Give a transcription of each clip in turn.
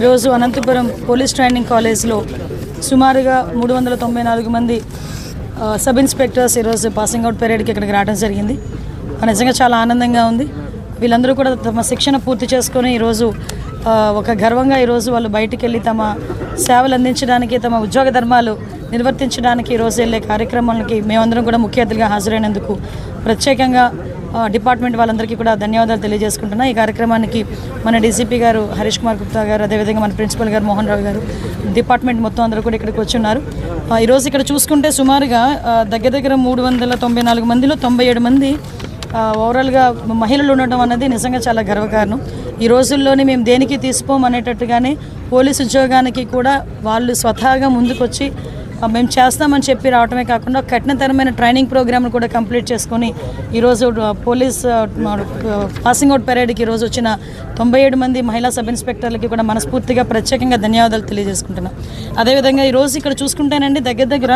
ఈరోజు Anantapuram police training కాలేజ్లో సుమారుగా మూడు వందల తొంభై నాలుగు మంది సబ్ ఇన్స్పెక్టర్స్ ఈరోజు పాసింగ్ అవుట్ పీరియడ్కి ఇక్కడికి రావడం జరిగింది. నిజంగా చాలా ఆనందంగా ఉంది. వీళ్ళందరూ కూడా తమ శిక్షణ పూర్తి చేసుకొని ఈరోజు ఒక గర్వంగా ఈరోజు వాళ్ళు బయటికి వెళ్ళి తమ సేవలు అందించడానికి తమ ఉద్యోగ ధర్మాలు నిర్వర్తించడానికి ఈరోజు వెళ్ళే కార్యక్రమాలకి మేమందరం కూడా ముఖ్య అతిథిగా హాజరైనందుకు ప్రత్యేకంగా డిపార్ట్మెంట్ వాళ్ళందరికీ కూడా ధన్యవాదాలు తెలియజేసుకుంటున్నా. ఈ కార్యక్రమానికి మన డీసీపీ గారు హరీష్ కుమార్ గుప్తా గారు అదేవిధంగా మన ప్రిన్సిపల్ గారు మోహన్ రావు గారు డిపార్ట్మెంట్ మొత్తం అందరూ కూడా ఇక్కడికి వచ్చి ఉన్నారు ఆ, ఈరోజు ఇక్కడ చూసుకుంటే సుమారుగా దగ్గర దగ్గర మూడు వందల తొంభై నాలుగు మందిలో తొంభై ఏడు మంది ఓవరాల్గా మహిళలు ఉండటం అనేది నిజంగా చాలా గర్వకారణం. ఈ రోజుల్లోనే మేము దేనికి తీసుకోమనేటట్టుగానే పోలీసు ఉద్యోగానికి కూడా వాళ్ళు స్వతహాగా ముందుకొచ్చి మేము చేస్తామని చెప్పి రావటమే కాకుండా కఠినతరమైన ట్రైనింగ్ ప్రోగ్రామ్ను కూడా కంప్లీట్ చేసుకొని ఈరోజు పోలీస్ పాసింగ్ అవుట్ పెరేడ్కి ఈరోజు వచ్చిన తొంభై ఏడు మంది మహిళా సబ్ ఇన్స్పెక్టర్లకి కూడా మనస్ఫూర్తిగా ప్రత్యేకంగా ధన్యవాదాలు తెలియజేసుకుంటున్నాం. అదేవిధంగా ఈరోజు ఇక్కడ చూసుకుంటేనండి దగ్గర దగ్గర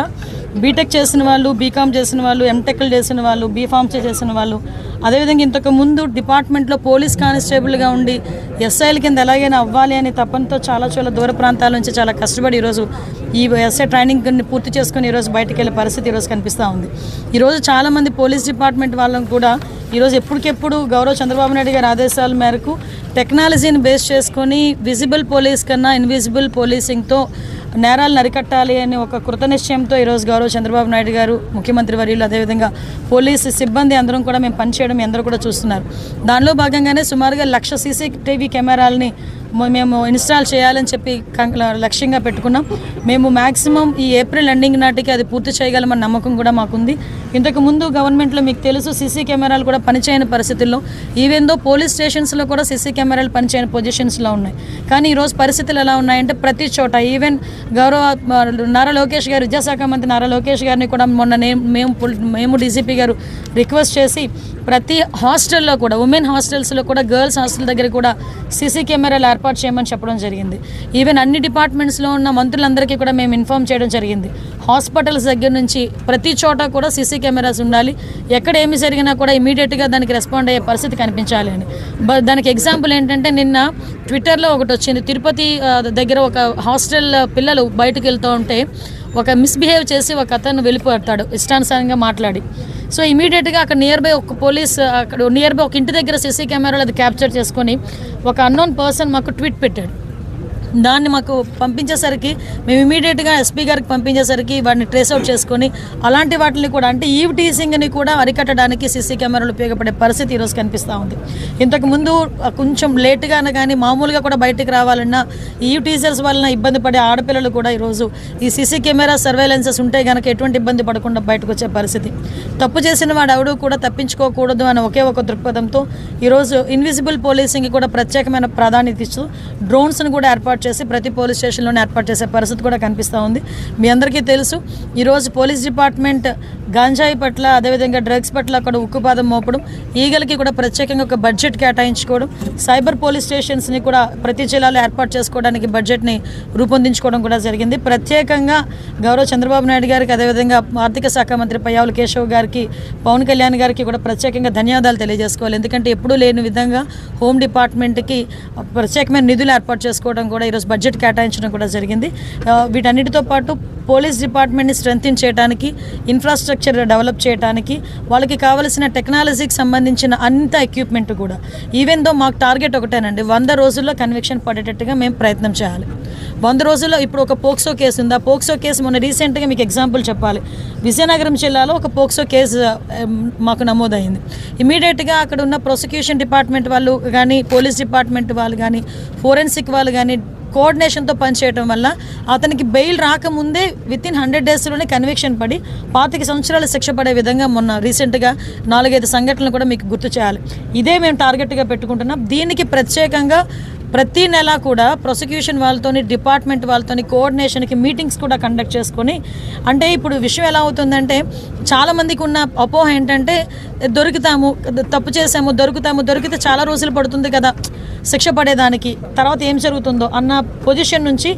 బీటెక్ చేసిన వాళ్ళు బీకామ్ చేసిన వాళ్ళు ఎంటెక్లు చేసిన వాళ్ళు బీఫామ్స్ చేసిన వాళ్ళు అదేవిధంగా ఇంతకు ముందు డిపార్ట్మెంట్లో పోలీస్ కానిస్టేబుల్గా ఉండి ఎస్ఐల కింద ఎలాగైనా అవ్వాలి అని తపనతో చాలా చాలా దూర ప్రాంతాల నుంచి చాలా కష్టపడి ఈరోజు ఈ ఎస్ఐ ట్రైనింగ్ పూర్తి చేసుకుని ఈరోజు బయటికి వెళ్ళే పరిస్థితి ఈరోజు కనిపిస్తూ ఉంది. ఈరోజు చాలామంది పోలీస్ డిపార్ట్మెంట్ వాళ్ళని కూడా ఈరోజు ఎప్పటికెప్పుడు గౌరవ చంద్రబాబు నాయుడు గారి ఆదేశాల మేరకు టెక్నాలజీని బేస్ చేసుకొని విజిబుల్ పోలీస్ కన్నా ఇన్విజిబుల్ పోలీసింగ్తో నేరాలను అరికట్టాలి అని ఒక కృత నిశ్చయంతో ఈరోజు గౌరవ చంద్రబాబు నాయుడు గారు ముఖ్యమంత్రి వర్యులు అదేవిధంగా పోలీసు సిబ్బంది అందరం కూడా మేము పనిచేయడం మీ అందరూ కూడా చూస్తున్నారు. దానిలో భాగంగానే సుమారుగా లక్ష సీసీటీవీ కెమెరాలని మేము ఇన్స్టాల్ చేయాలని చెప్పి లక్ష్యంగా పెట్టుకున్నాం. మేము మ్యాక్సిమం ఈ ఏప్రిల్ ఎండింగ్ నాటికి అది పూర్తి చేయగలమన్న నమ్మకం కూడా మాకుంది. ఇంతకు ముందు గవర్నమెంట్లో మీకు తెలుసు సీసీ కెమెరాలు కూడా పనిచేయని పరిస్థితుల్లో ఈవెన్ దో పోలీస్ స్టేషన్స్లో కూడా సీసీ కెమెరాలు పనిచేయని పొజిషన్స్లో ఉన్నాయి. కానీ ఈరోజు పరిస్థితులు ఎలా ఉన్నాయంటే ప్రతి చోట ఈవెన్ గౌరవ నారా లోకేష్ గారు విద్యాశాఖ మంత్రి నారా లోకేష్ గారిని కూడా మొన్న మేము మేము డీజీపీ గారు రిక్వెస్ట్ చేసి ప్రతి హాస్టల్లో కూడా ఉమెన్ హాస్టల్స్లో కూడా గర్ల్స్ హాస్టల్ దగ్గర కూడా సీసీ కెమెరాలు ఏర్పాటు చేయమని చెప్పడం జరిగింది. ఈవెన్ అన్ని డిపార్ట్మెంట్స్లో ఉన్న మంత్రులందరికీ కూడా మేము ఇన్ఫామ్ చేయడం జరిగింది. హాస్పిటల్స్ దగ్గర నుంచి ప్రతి చోట కూడా సీసీ కెమెరాస్ ఉండాలి. ఎక్కడ ఏమి జరిగినా కూడా ఇమీడియట్గా దానికి రెస్పాండ్ అయ్యే పరిస్థితి కనిపించాలి అని. దానికి ఎగ్జాంపుల్ ఏంటంటే నిన్న ట్విట్టర్లో ఒకటి వచ్చింది. తిరుపతి దగ్గర ఒక హాస్టల్ పిల్లలు బయటకు వెళ్తూ ఉంటే ఒక మిస్బిహేవ్ చేసి ఒక అతను వెళ్ళిపోతాడు. ఇష్టానుసారంగా మాట్లాడి. సో ఇమీడియట్గా అక్కడ నియర్ బై ఒక పోలీస్ అక్కడ నియర్ బై ఒక ఇంటి దగ్గర సీసీ కెమెరాలు అది క్యాప్చర్ చేసుకొని ఒక అన్నోన్ పర్సన్ మాకు ట్వీట్ పెట్టాడు. దాన్ని మాకు పంపించేసరికి మేము ఇమీడియట్గా ఎస్పీ గారికి పంపించేసరికి వాటిని ట్రేస్ అవుట్ చేసుకొని అలాంటి వాటిని కూడా అంటే ఈవ్ టీసింగ్ని కూడా అరికట్టడానికి సీసీ కెమెరాలు ఉపయోగపడే పరిస్థితి ఈరోజు కనిపిస్తూ ఉంది. ఇంతకు ముందు కొంచెం లేట్గానే కానీ మామూలుగా కూడా బయటికి రావాలన్నా ఈవ్ టీజర్స్ వలన ఇబ్బంది పడే ఆడపిల్లలు కూడా ఈరోజు ఈ సీసీ కెమెరా సర్వేలెన్సెస్ ఉంటే కనుక ఎటువంటి ఇబ్బంది పడకుండా బయటకు వచ్చే పరిస్థితి. తప్పు చేసిన వాడు ఎవడు కూడా తప్పించుకోకూడదు అనే ఒకే ఒక దృక్పథంతో ఈరోజు ఇన్విజిబుల్ పోలీసింగ్ కూడా ప్రత్యేకమైన ప్రాధాన్యత ఇస్తూ డ్రోన్స్ను కూడా ఏర్పాటు చేసి ప్రతి పోలీస్ స్టేషన్లోనే ఏర్పాటు చేసే పరిస్థితి కూడా కనిపిస్తూ ఉంది. మీ అందరికీ తెలుసు ఈరోజు పోలీస్ డిపార్ట్మెంట్ గాంజాయి పట్ల అదేవిధంగా డ్రగ్స్ పట్ల అక్కడ ఉక్కుపాదం మోపడం ఈగలకి కూడా ప్రత్యేకంగా ఒక బడ్జెట్ కేటాయించుకోవడం సైబర్ పోలీస్ స్టేషన్స్ని కూడా ప్రతి జిల్లాలో ఏర్పాటు చేసుకోవడానికి బడ్జెట్ని రూపొందించుకోవడం కూడా జరిగింది. ప్రత్యేకంగా గౌరవ చంద్రబాబు నాయుడు గారికి అదేవిధంగా ఆర్థిక శాఖ మంత్రి పయ్యావుల కేశవ్ గారికి పవన్ కళ్యాణ్ గారికి కూడా ప్రత్యేకంగా ధన్యవాదాలు తెలియజేసుకోవాలి. ఎందుకంటే ఎప్పుడూ లేని విధంగా హోమ్ డిపార్ట్మెంట్కి ప్రత్యేకమైన నిధులు ఏర్పాటు చేసుకోవడం కూడా ఈరోజు బడ్జెట్ కేటాయించడం కూడా జరిగింది. వీటన్నిటితో పాటు పోలీస్ డిపార్ట్మెంట్ని స్ట్రెంగ్తిన్ చేయడానికి ఇన్ఫ్రాస్ట్రక్చర్ డెవలప్ చేయడానికి వాళ్ళకి కావలసిన టెక్నాలజీకి సంబంధించిన అంత ఎక్విప్మెంట్ కూడా. ఈవెన్ దో మాకు టార్గెట్ ఒకటేనండి వంద రోజుల్లో కన్విక్షన్ పడేటట్టుగా మేము ప్రయత్నం చేయాలి. వంద రోజుల్లో ఇప్పుడు ఒక పోక్సో కేసు ఉంది. ఆ పోక్సో కేసు మొన్న రీసెంట్గా మీకు ఎగ్జాంపుల్ చెప్పాలి. విజయనగరం జిల్లాలో ఒక పోక్సో కేసు మాకు నమోదైంది. ఇమీడియట్గా అక్కడ ఉన్న ప్రాసిక్యూషన్ డిపార్ట్మెంట్ వాళ్ళు కానీ పోలీస్ డిపార్ట్మెంట్ వాళ్ళు కానీ ఫోరెన్సిక్ వాళ్ళు కానీ కోఆర్డినేషన్తో పనిచేయడం వల్ల అతనికి బెయిల్ రాకముందే విత్ ఇన్ హండ్రెడ్ డేస్లోనే కన్విక్షన్ పడి పాతిక సంవత్సరాలు శిక్ష పడే విధంగా మొన్న రీసెంట్గా నాలుగైదు సంఘటనలు కూడా మీకు గుర్తు చేయాలి. ఇదే మేము టార్గెట్గా పెట్టుకుంటున్నాం. దీనికి ప్రత్యేకంగా ప్రతి నెల కూడా ప్రాసిక్యూషన్ వాళ్ళతోని డిపార్ట్మెంట్ వాళ్ళతోని కోఆర్డినేషన్కి మీటింగ్స్ కూడా కండక్ట్ చేసుకొని అంటే ఇప్పుడు విషయం ఎలా అవుతుందంటే చాలామందికి ఉన్న అపోహ ఏంటంటే దొరుకుతాము తప్పు చేసాము దొరుకుతాము దొరికితే చాలా రోజులు పడుతుంది కదా శిక్ష పడేదానికి తర్వాత ఏం జరుగుతుందో అన్న పొజిషన్ నుంచి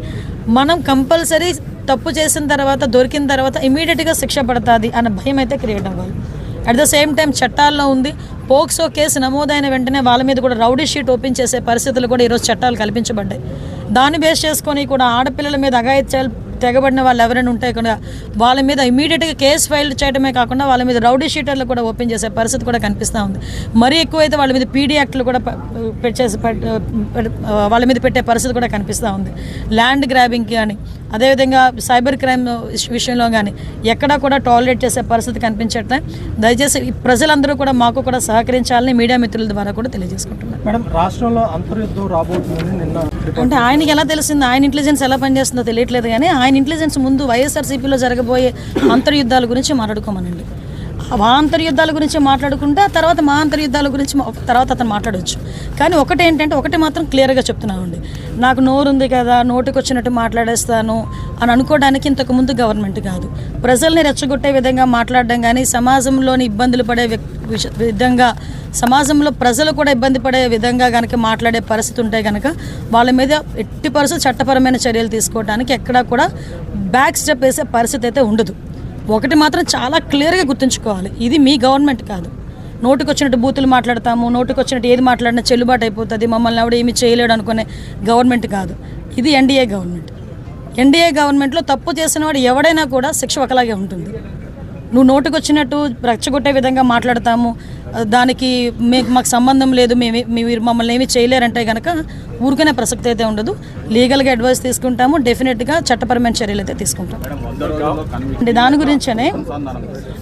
మనం కంపల్సరీ తప్పు చేసిన తర్వాత దొరికిన తర్వాత ఇమీడియట్గా శిక్ష పడుతుంది అన్న భయం అయితే క్రియేట్ అవ్వాలి. అట్ ద సేమ్ టైం చట్టాల్లో ఉంది. పోక్సో కేసు నమోదైన వెంటనే వాళ్ళ మీద కూడా రౌడీ షీట్ ఓపెన్ చేసే పరిస్థితులు కూడా ఈరోజు చట్టాలు కల్పించబడ్డాయి. దాన్ని బేస్ చేసుకొని కూడా ఆడపిల్లల మీద అఘాయిత్యాలు తెగబడిన వాళ్ళు ఎవరైనా ఉంటే కూడా వాళ్ళ మీద ఇమీడియట్గా కేసు ఫైల్ చేయడమే కాకుండా వాళ్ళ మీద రౌడీ షీటర్లు కూడా ఓపెన్ చేసే పరిస్థితి కూడా కనిపిస్తూ ఉంది. మరీ ఎక్కువైతే వాళ్ళ మీద పీడీ యాక్ట్లు కూడా పెట్టేసి వాళ్ళ మీద పెట్టే పరిస్థితి కూడా కనిపిస్తూ ఉంది. ల్యాండ్ గ్రాబింగ్ కానీ అదేవిధంగా సైబర్ క్రైమ్ విషయంలో కానీ ఎక్కడా కూడా టాలరేట్ చేసే పరిస్థితి కనిపించట్లే. దయచేసి ఈ ప్రజలందరూ కూడా మాకు కూడా సహకరించాలని మీడియా మిత్రుల ద్వారా కూడా తెలియజేసుకుంటున్నాం. మేడం రాష్ట్రంలో అంతర్యుద్ధం రాబోతుందని నిన్న అంటే ఆయనకి ఎలా తెలిసింది? ఆయన ఇంటెలిజెన్స్ ఎలా పనిచేస్తుందో తెలియట్లేదు కానీ ఆయన ఇంటెలిజెన్స్ ముందు వైఎస్ఆర్సీపీలో జరగబోయే అంతర్యుద్ధాల గురించి మాట్లాడుకోమనండి. మా అంతర్యుద్ధాల గురించి మాట్లాడుకుంటే ఆ తర్వాత మా అంతర్యుద్ధాల గురించి తర్వాత అతను మాట్లాడవచ్చు కానీ ఒకటి ఏంటంటే ఒకటి మాత్రం క్లియర్గా చెప్తున్నామండి నాకు నోరు ఉంది కదా నోటికి వచ్చినట్టు మాట్లాడేస్తాను అని అనుకోవడానికి ఇంతకు ముందు గవర్నమెంట్ కాదు. ప్రజల్ని రెచ్చగొట్టే విధంగా మాట్లాడడం కానీ సమాజంలోని ఇబ్బందులు పడే వ్యక్తి విధంగా సమాజంలో ప్రజలు కూడా ఇబ్బంది పడే విధంగా కనుక మాట్లాడే పరిస్థితి ఉంటే కనుక వాళ్ళ మీద ఎట్టి పరిస్థితి చట్టపరమైన చర్యలు తీసుకోవడానికి ఎక్కడా కూడా బ్యాక్ స్టెప్ వేసే పరిస్థితి అయితే ఉండదు. ఒకటి మాత్రం చాలా క్లియర్గా గుర్తుంచుకోవాలి. ఇది మీ గవర్నమెంట్ కాదు. నోటికి వచ్చినట్టు బూతులు మాట్లాడతాము నోటికి వచ్చినట్టు ఏది మాట్లాడినా చెల్లుబాటు అయిపోతుంది మమ్మల్ని ఎవడు ఏమి చేయలేడు అనుకునే గవర్నమెంట్ కాదు. ఇది ఎన్డీఏ గవర్నమెంట్. ఎన్డీఏ గవర్నమెంట్లో తప్పు చేసిన వాడు ఎవడైనా కూడా శిక్ష ఒకలాగే ఉంటుంది. నువ్వు నోటుకొచ్చినట్టు రెచ్చగొట్టే విధంగా మాట్లాడతాము. దానికి మీకు మాకు సంబంధం లేదు మేము మీరు మమ్మల్ని ఏమీ చేయలేరంటే కనుక ఊరికనే ప్రసక్తి అయితే ఉండదు. లీగల్గా అడ్వైస్ తీసుకుంటాము డెఫినెట్గా చట్టపరమైన చర్యలు అయితే తీసుకుంటాం. అంటే దాని గురించనే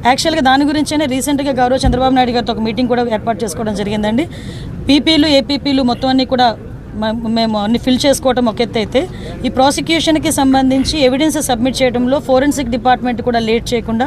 యాక్చువల్గా దాని గురించనే రీసెంట్గా గౌరవ చంద్రబాబు నాయుడు గారితో ఒక మీటింగ్ కూడా ఏర్పాటు చేసుకోవడం జరిగిందండి. పీపీలు ఏపీపీలు మొత్తం అన్ని కూడా మేము అన్ని ఫిల్ చేసుకోవటం ఒక ఎత్తు అయితే ఈ ప్రాసిక్యూషన్కి సంబంధించి ఎవిడెన్స్ సబ్మిట్ చేయడంలో ఫోరెన్సిక్ డిపార్ట్మెంట్ కూడా లేట్ చేయకుండా